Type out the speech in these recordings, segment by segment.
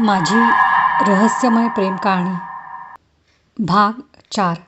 माझी रहस्यमय प्रेम कहाणी भाग चार.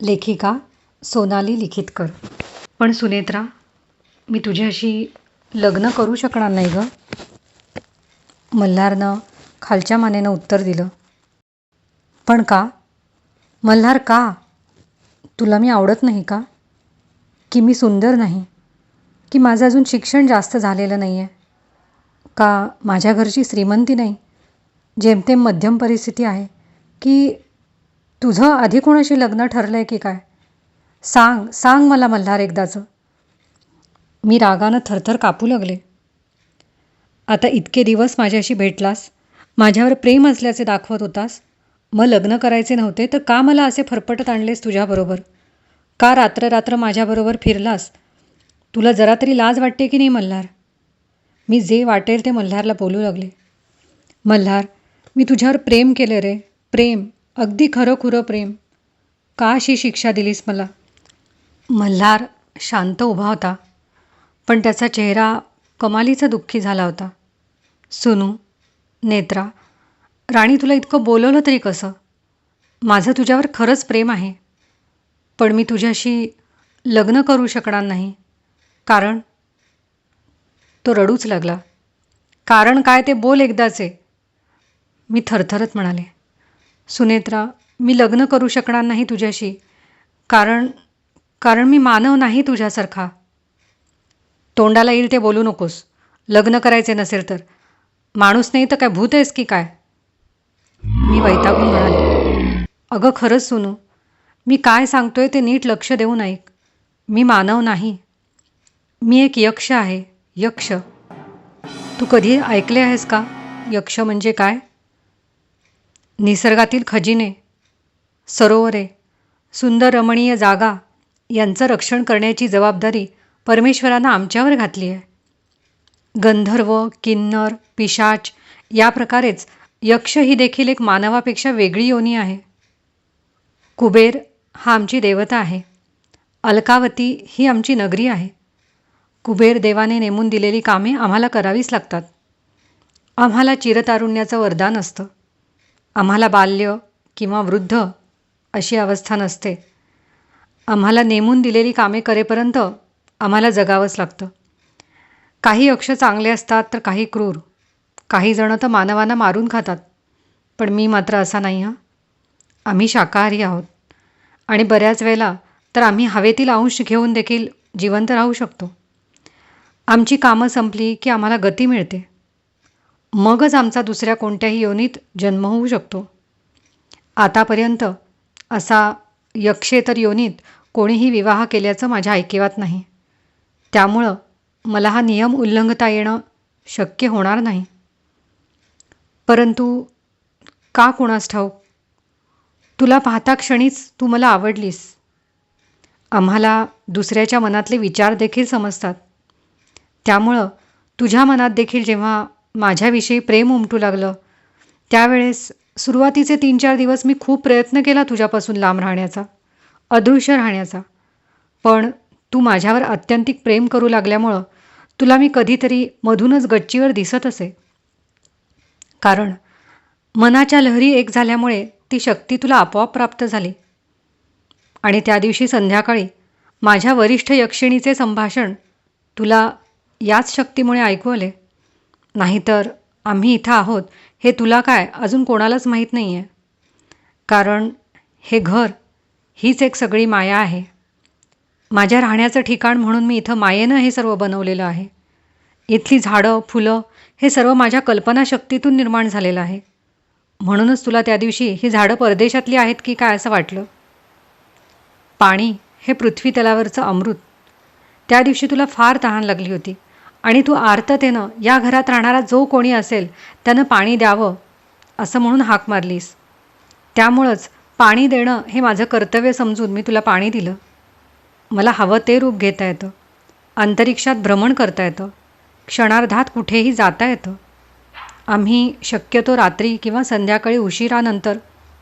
लेखिका सोनाली लिखितकर. पण सुनेत्रा मी तुझ्याशी लग्न करू शकणार नाही गं. मल्हारनं खालच्या मानेनं उत्तर दिलं. पण का? मल्हार का? तुला मी आवडत नाही का? की मी सुंदर नाही? की माझं अजून शिक्षण जास्त झालेलं नाही आहे का माझ्या घरची श्रीमंती नाही? जेमतेम मध्यम परिस्थिती आहे की तुझं आधी कोणाशी लग्न ठरलं आहे की काय? सांग सांग मला मल्हार एकदाचं. मी रागानं थरथर कापू लागले. आता इतके दिवस माझ्याशी भेटलास माझ्यावर प्रेम असल्याचे दाखवत होतास मग लग्न करायचे नव्हते तर का मला असे फरफटत आणलेस तुझ्याबरोबर? का रात्र रात्र माझ्याबरोबर फिरलास? तुला जरा तरी लाज वाटते की नाही मल्हार? मी जे वाटेल ते मल्हारला बोलू लागले. मल्हार मी तुझ्यावर प्रेम केले रे. प्रेम. अगदी खरं खुरं प्रेम. का अशी शिक्षा दिलीस मला. मल्हार शांत उभा होता. पण त्याचा चेहरा कमालीचा दुःखी झाला होता. सुनू नेत्रा राणी तुला इतकं बोलवलं तरी कसं? माझं तुझ्यावर खरंच प्रेम आहे. पण मी तुझ्याशी लग्न करू शकणार नाही. कारण? तो रडूच लागला. कारण काय ते बोल एकदाचे. मी थरथरत म्हणाले सुनेत्रा मी लग्न करू शकणार नाही तुझ्याशी. कारण कारण मी मानव नाही तुझ्यासारखा. तोंडाला येईल ते बोलू नकोस. लग्न करायचे नसेल तर. माणूस नाही तर काय भूत आहेस की काय? मी वैतागून म्हणाले अगं खरंच सुनू मी काय सांगतोय ते नीट लक्ष देऊन ऐक. मी मानव नाही. मी एक यक्ष आहे. यक्ष. तू कधी ऐकले आहेस का? यक्ष म्हणजे काय? निसर्गातील खजिने सरोवरे सुंदर रमणीय जागा यांचं रक्षण करण्याची जबाबदारी परमेश्वरानं आमच्यावर घातली आहे. गंधर्व किन्नर पिशाच या प्रकारेच यक्ष ही देखील एक मानवापेक्षा वेगळी योनी आहे. कुबेर हा आमची देवता आहे. अलकावती ही आमची नगरी आहे. कुबेर देवाने नेमून दिलेली कामे आम्हाला करावीच लागतात. आम्हाला चिरतारुण्याचं वरदान असतं. आम्हाला बाल्य किंवा वृद्ध अशी अवस्था नसते. आम्हाला नेमून दिलेली कामे करेपर्यंत आम्हाला जगावंच लागतं. काही अक्ष चांगले असतात तर काही क्रूर. काही जणं तर मानवांना मारून खातात. पण मी मात्र असा नाही हां. आम्ही शाकाहारी आहोत. आणि बऱ्याच वेळेला तर आम्ही हवेतील अंश घेऊन देखील जिवंत राहू शकतो. आमची कामं संपली की आम्हाला गती मिळते. मगच आमचा दुसऱ्या कोणत्याही योनीत जन्म होऊ शकतो. आतापर्यंत असा यक्षेतर योनीत कोणीही विवाह केल्याचं माझ्या ऐकिवात नाही. त्यामुळं मला हा नियम उल्लंघता येणं शक्य होणार नाही. परंतु का कुणास ठाऊक? तुला पाहता क्षणीच तू मला आवडलीस. आम्हाला दुसऱ्याच्या मनातले विचार देखील समजतात. त्यामुळं तुझ्या मनात देखील जेव्हा माझ्याविषयी प्रेम उमटू लागलं. त्यावेळेस सुरुवातीचे तीन चार दिवस मी खूप प्रयत्न केला तुझ्यापासून लांब राहण्याचा अदृश्य राहण्याचा. पण तू माझ्यावर अत्यंतिक प्रेम करू लागल्यामुळं तुला मी कधीतरी मधूनच गच्चीवर दिसत असे. कारण मनाच्या लहरी एक झाल्यामुळे ती शक्ती तुला आपोआप प्राप्त झाली. आणि त्या दिवशी संध्याकाळी माझ्या वरिष्ठ यक्षिणीचे संभाषण तुला याच शक्तीमुळे ऐकू आले. नाहीतर आम्ही इथं आहोत. हे तुला काय? अजून कोणालाच माहीत नाही आहे कारण हे घर हीच एक सगळी माया आहे. माझ्या राहण्याचं ठिकाण म्हणून मी इथं मायेनं हे सर्व बनवलेलं आहे. इथली झाडं फुलं हे सर्व माझ्या कल्पनाशक्तीतून निर्माण झालेलं आहे. म्हणूनच तुला त्या दिवशी ही झाडं परदेशातली आहेत की काय असं वाटलं? पाणी हे पृथ्वी तलावरचं अमृत. त्या दिवशी तुला फार तहान लागली होती. आणि तू आर्ततेनं या घरात राहणारा जो कोणी असेल त्यानं पाणी द्यावं असं म्हणून हाक मारलीस. त्यामुळंच पाणी देणं हे माझं कर्तव्य समजून मी तुला पाणी दिलं. मला हवं ते रूप घेता येतं. अंतरिक्षात भ्रमण करता येतं. क्षणार्धात कुठेही जाता येतं. आम्ही शक्यतो रात्री किंवा संध्याकाळी उशिरानंतर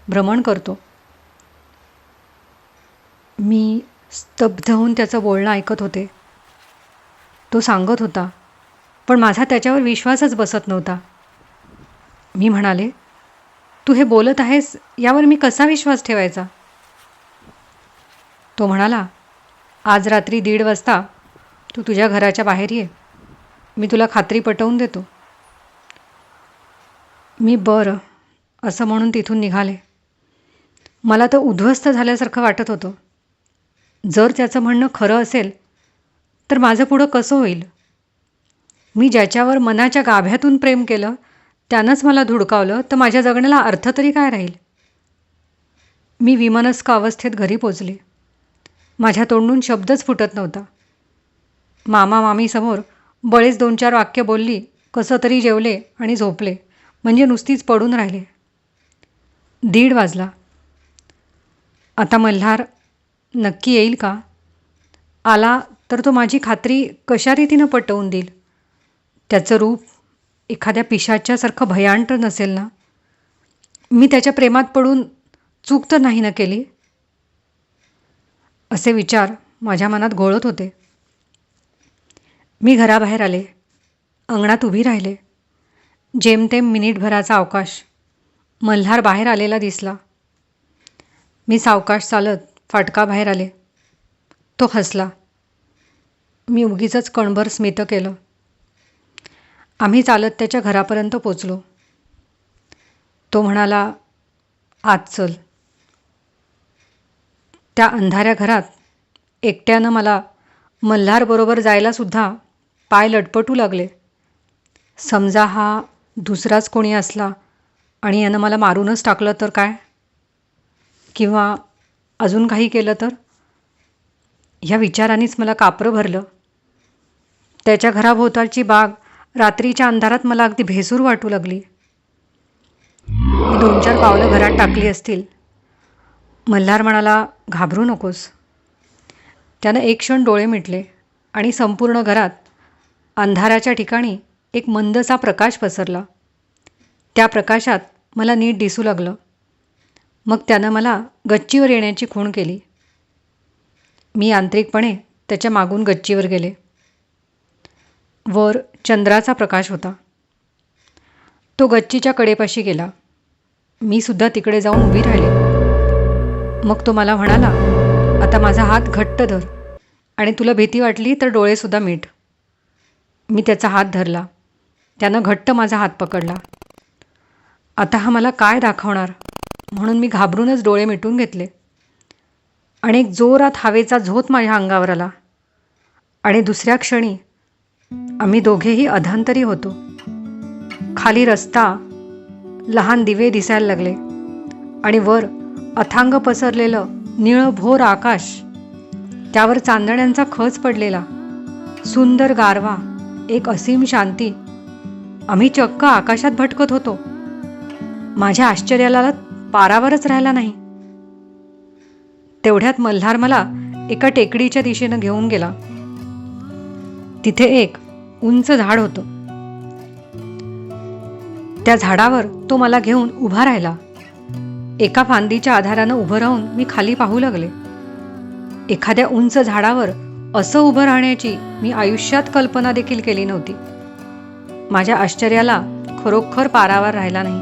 भ्रमण करतो. मी स्तब्ध होऊन त्याचं बोलणं ऐकत होते. तो सांगत होता. पण माझा त्याच्यावर विश्वासच बसत नव्हता. मी म्हणाले तू हे बोलत आहेस यावर मी कसा विश्वास ठेवायचा? तो म्हणाला आज रात्री दीड वाजता तू तुझ्या घराच्या बाहेर ये. मी तुला खात्री पटवून देतो. मी बरं असं म्हणून तिथून निघाले. मला तर उद्ध्वस्त झाल्यासारखं वाटत होतं. जर त्याचं म्हणणं खरं असेल तर माझं पुढं कसं होईल? मी ज्याच्यावर मनाच्या गाभ्यातून प्रेम केलं त्यानंच मला धुडकावलं तर माझ्या जगण्याला अर्थ तरी काय राहील? मी विमनस्क अवस्थेत घरी पोचले. माझ्या तोंडून शब्दच फुटत नव्हता. मामा मामीसमोर बळेच दोन चार वाक्य बोलली कसं तरी जेवले आणि झोपले म्हणजे नुसतीच पडून राहिले. दीड वाजला. आता मल्हार नक्की येईल का? आला तर तो माझी खात्री कशा रीतीनं पटवून देईल? त्याचं रूप एखाद्या पिशाच्यासारखं भयांट नसेल ना? मी त्याच्या प्रेमात पडून चूक तर नाही ना केली? असे विचार माझ्या मनात घोळत होते. मी घराबाहेर आले. अंगणात उभी राहिले. जेमतेम मिनिटभराचा अवकाश मल्हार बाहेर आलेला दिसला. मी सावकाश चालत फाटका बाहेर आले. तो हसला. मी उगीच कणभर स्मित केलं. आम्ही चालत त्याच्या घरापर्यंत पोचलो. तो म्हणाला आत चल. त्या अंधाऱ्या घरात एकट्यानं मला मल्हारबरोबर जायलासुद्धा पाय लटपटू लागले. समजा हा दुसराच कोणी असला आणि यानं मला मारूनच टाकलं तर काय? किंवा अजून काही केलं तर? ह्या विचारांनीच मला कापरं भरलं. त्याच्या घराभोवतालची बाग रात्रीच्या अंधारात मला अगदी भेसूर वाटू लागली. मी दोन चार पावलं घरात टाकली असतील. मल्हार म्हणाला घाबरू नकोस. त्यानं एक क्षण डोळे मिटले आणि संपूर्ण घरात अंधाराच्या ठिकाणी एक मंदसा प्रकाश पसरला. त्या प्रकाशात मला नीट दिसू लागलं. मग त्यानं मला गच्चीवर येण्याची खूण केली. मी आंतरिकपणे त्याच्या मागून गच्चीवर गेले. वर चंद्राचा प्रकाश होता. तो गच्चीच्या कडेपाशी गेला. मी सुद्धा तिकडे जाऊन उभी राहिले. मग तो मला म्हणाला आता माझा हात घट्ट धर आणि तुला भीती वाटली तर डोळेसुद्धा मीठ. मी त्याचा हात धरला. त्यानं घट्ट माझा हात पकडला. आता हा मला काय दाखवणार? म्हणून मी घाबरूनच डोळे मिटून घेतले. आणि एक जोरात हवेचा झोत माझ्या अंगावर आला. आणि दुसऱ्या क्षणी आम्ही दोघेही अधांतरी होतो. खाली रस्ता लहान दिवे दिसायला लागले आणि वर अथांग पसरलेलं निळं भोर आकाश त्यावर चांदण्यांचा खच पडलेला सुंदर गारवा एक असीम शांती. आम्ही चक्क आकाशात भटकत होतो. माझ्या आश्चर्याला पारावरच राहिला नाही. तेवढ्यात मल्हार मला एका टेकडीच्या दिशेनं घेऊन गेला. तिथे एक उंच झाड होतं. त्या झाडावर तो मला घेऊन उभा राहिला. एका फांदीच्या आधारानं उभं राहून मी खाली पाहू लागले. एखाद्या उंच झाडावर असं उभं राहण्याची मी आयुष्यात कल्पना देखील केली नव्हती. माझ्या आश्चर्याला खरोखर पारावर राहिला नाही.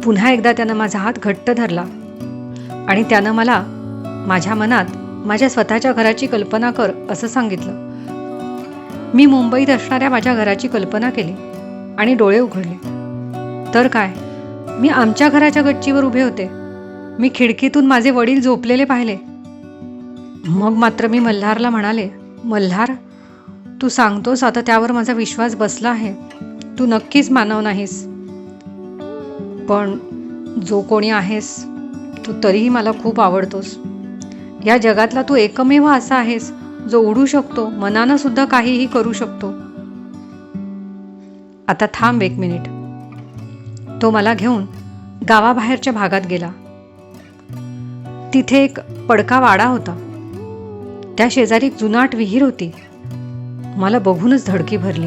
पुन्हा एकदा त्यानं माझा हात घट्ट धरला आणि त्यानं मला माझ्या मनात माझ्या स्वतःच्या घराची कल्पना कर असं सांगितलं. मी मुंबईत असणाऱ्या माझ्या घराची कल्पना केली आणि डोळे उघडले. तर काय? मी आमच्या घराच्या गच्चीवर उभे होते. मी खिडकीतून माझे वडील झोपलेले पाहिले. मग मात्र मी मल्हारला म्हणाले मल्हार तू सांगतोस आता त्यावर माझा विश्वास बसला आहे. तू नक्कीच मानव नाहीस. पण जो कोणी आहेस तू तरीही मला खूप आवडतोस. या जगातला तू एकमेव असा आहेस जो उडू शकतो मनानं सुद्धा काहीही करू शकतो. आता थांब एक मिनिट. तो मला घेऊन गावाबाहेरच्या भागात गेला. तिथे एक पडका वाडा होता. त्या शेजारी एक जुनाट विहीर होती. मला बघूनच धडकी भरली.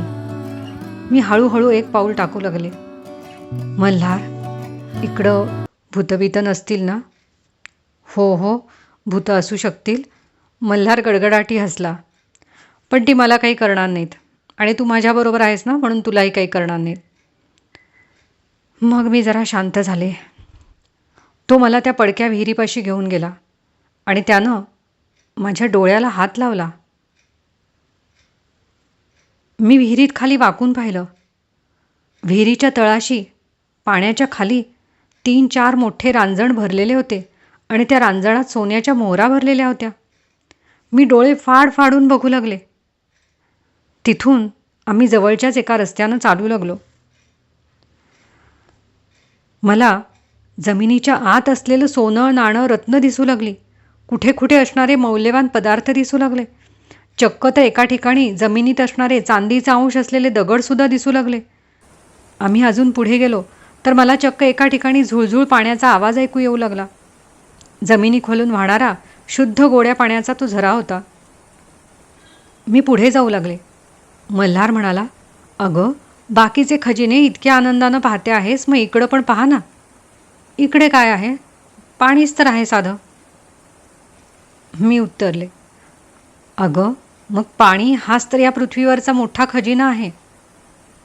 मी हळूहळू एक पाऊल टाकू लागले. मल्हार इकडं भूतबीत नसतील ना? हो हो भूत असू शकतील. मल्हार गडगडाटी हसला. पण ती मला काही करणार नाहीत. आणि तू माझ्याबरोबर आहेस ना म्हणून तुलाही काही करणार नाहीत. मग मी जरा शांत झाले. तो मला त्या पडक्या विहिरीपाशी घेऊन गेला. आणि त्यानं माझ्या डोळ्याला हात लावला. मी विहिरीत खाली वाकून पाहिलं. विहिरीच्या तळाशी पाण्याच्या खाली तीन चार मोठे रांजण भरलेले होते. आणि त्या रांजणात सोन्याच्या मोहरा भरलेल्या होत्या. मी डोळे फाड फाडून बघू लागले. तिथून आम्ही जवळच्याच एका रस्त्यानं चालू लागलो. मला जमिनीच्या आत असलेलं सोनं नाणं रत्न दिसू लागली. कुठे कुठे असणारे मौल्यवान पदार्थ दिसू लागले. चक्क तर एका ठिकाणी जमिनीत असणारे चांदीचा अंश असलेले दगडसुद्धा दिसू लागले. आम्ही अजून पुढे गेलो तर मला चक्क एका ठिकाणी झुळझुळ पाण्याचा आवाज ऐकू येऊ लागला. जमिनी खोलून वाहणारा शुद्ध गोड्या पाण्याचा तो झरा होता. मी पुढे जाऊ लागले. मल्हार म्हणाला अगं बाकीचे खजिने इतक्या आनंदानं पाहते आहेस मग इकडं पण पहा ना. इकडे काय आहे? पाणीच तर आहे साधं. मी उत्तरले अगं मग पाणी हाच तर या पृथ्वीवरचा मोठा खजिना आहे.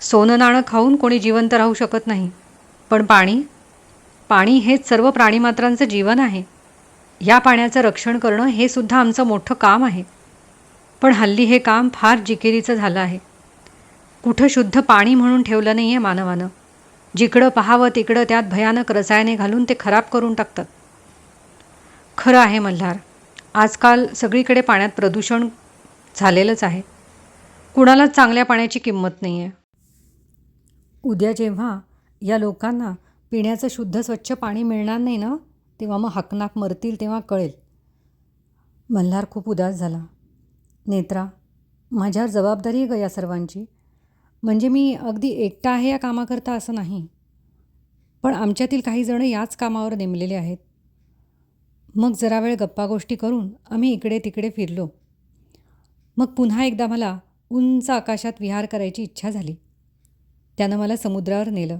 सोनं नाणं खाऊन कोणी जिवंत राहू शकत नाही. पण पाणी पाणी हेच सर्व प्राणीमात्रांचं जीवन आहे. या पाण्याचं रक्षण करणं हे सुद्धा आमचं मोठं काम आहे. पण हल्ली हे काम फार जिकिरीचं झालं आहे. कुठं शुद्ध पाणी म्हणून ठेवलं नाही आहे मानवानं. जिकडं पाहावं तिकडं त्यात भयानक रसायने घालून ते खराब करून टाकतात. खरं आहे मल्हार आजकाल सगळीकडे पाण्यात प्रदूषण झालेलंच आहे. कुणालाच चांगल्या पाण्याची किंमत नाही आहे उद्या जेव्हा या लोकांना पिण्याचं शुद्ध स्वच्छ पाणी मिळणार नाही ना तेव्हा मग हकनाक मरतील तेव्हा कळेल. मल्हार खूप उदास झाला. नेत्रा माझ्यावर जबाबदारी आहे ग या सर्वांची. म्हणजे मी अगदी एकटा आहे या कामाकरता असं नाही. पण आमच्यातील काही जणं याच कामावर नेमलेले आहेत. मग जरा वेळ गप्पा गोष्टी करून आम्ही इकडे तिकडे फिरलो. मग पुन्हा एकदा मला उंच आकाशात विहार करायची इच्छा झाली. त्यानं मला समुद्रावर नेलं.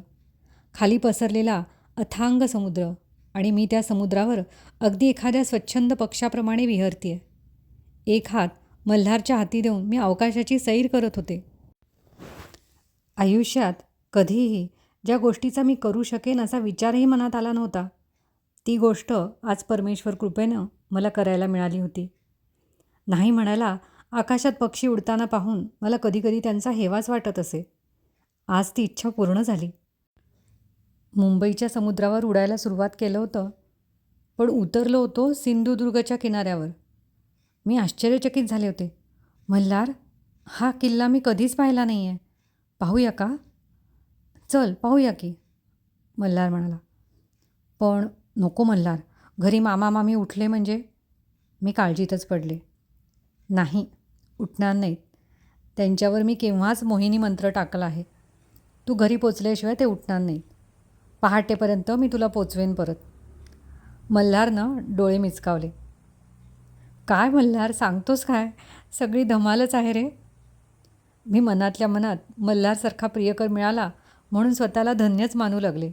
खाली पसरलेला अथांग समुद्र. आणि मी त्या समुद्रावर अगदी एखाद्या स्वच्छंद पक्षाप्रमाणे विहरती आहे एक हात मल्हारच्या हाती देऊन मी अवकाशाची सैर करत होते. आयुष्यात कधीही ज्या गोष्टीचा मी करू शकेन असा विचारही मनात आला नव्हता. ती गोष्ट आज परमेश्वर कृपेनं मला करायला मिळाली होती. नाही म्हणायला आकाशात पक्षी उडताना पाहून मला कधीकधी त्यांचा हेवाच वाटत असे. आज ती इच्छा पूर्ण झाली. मुंबईच्या समुद्रावर उडायला सुरुवात केलं होतं पण उतरलो होतो सिंधुदुर्गच्या किनाऱ्यावर. मी आश्चर्यचकित झाले होते. मल्हार हा किल्ला मी कधीच पाहिला नाही आहे पाहूया का? चल पाहूया की मल्हार म्हणाला. पण नको मल्हार घरी मामा मामी उठले म्हणजे मी काळजीतच पडले. नाही उठणार नाहीत. त्यांच्यावर मी केव्हाच मोहिनी मंत्र टाकला आहे. तू घरी पोचल्याशिवाय ते उठणार नाहीत. पहाटेपर्यंत मी तुला पोचवेन परत. मल्हारनं डोळे मिचकावले. काय मल्हार सांगतोस काय? सगळी धमालच आहे रे. मी मनातल्या मनात मल्हारसारखा प्रियकर मिळाला म्हणून स्वतःला धन्यच मानू लागले.